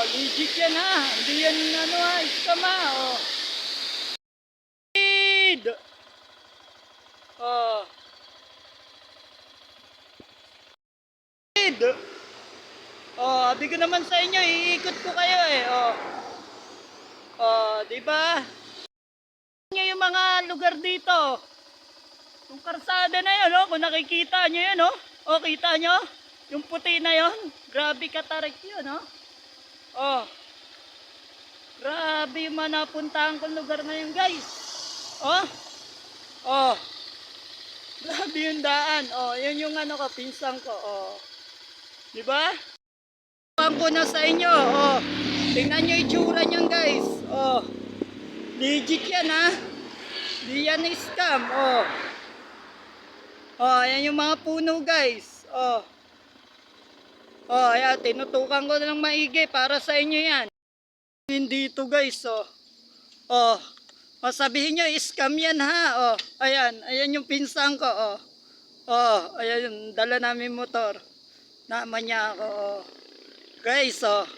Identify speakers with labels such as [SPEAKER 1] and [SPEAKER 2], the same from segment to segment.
[SPEAKER 1] Oh, legit yan ha. Hindi yan ano ha, scam ha. Oh. Lead. Oh. Lead. Oh, ko naman sa inyo, iikot ko kayo eh. Oh. Oh, di ba? Nyo yung mga lugar dito. Yung karsada na yun, oh, kung nakikita nyo yun, oh. Oh, kita nyo? Yung puti na yun. Grabe katarik yun, oh. Oh. Grabe yung mga napuntahan kong lugar na yun, guys. Oh. Oh. Grabe yung daan. Oh, yun yung ano ko, pinsang ko. Oh. Di ba? Pang ko na sa inyo. Oh. Tingnan nyo itsura niyan, guys. Oh. Legit yan, ha? Di yan scam. Oh. Oh, ayan yung mga puno, guys. Oh. Oh, ayan, tinutukan ko ng maigi para sa inyo yan. Hindi to guys, oh. Oh, oh sabihin nyo, scam yan ha, oh. Ayan, ayan yung pinsan ko, oh. Oh, ayan yung dala namin motor. Naman niya ako, oh. Guys, oh.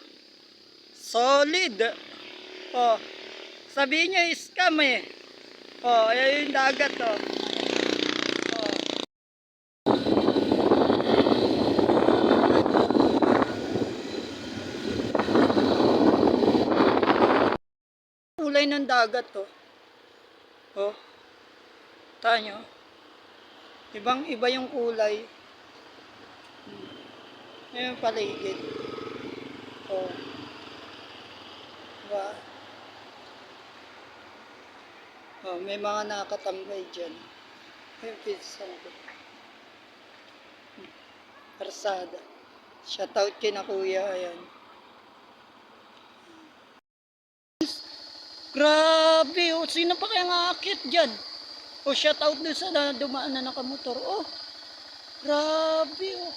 [SPEAKER 1] Solid. Oh, sabihin nyo, scam eh. Oh, ayan yung dagat, oh. Oh. Kulay ng dagat to. Oh. Tanyo. Ibang iba yung kulay. Hmm. Ayan yung paligid. Oh. Diba? Oh, may mga nakatambay dyan. Yung pizza ko. Karsada. Shoutout kina kuya. Ayan. Grabe, oh. Sino pa kaya ngakit dyan? O, shout out doon sa na, dumaan na nakamotor. Oh, grabe, oh.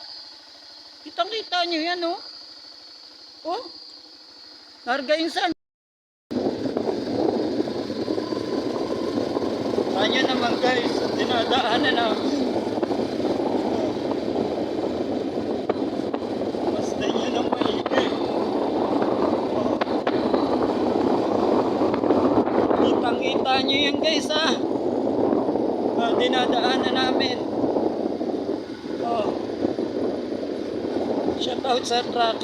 [SPEAKER 1] Kitang-kita nyo yan, oh. Oh, Narga insan. Kanya naman, guys. Dinadaanan namin. Basta nyo ng maigi. Oh. Kitang kita nyo yan guys ha. Ah, dinadaanan namin. Oh. Shout out sa truck.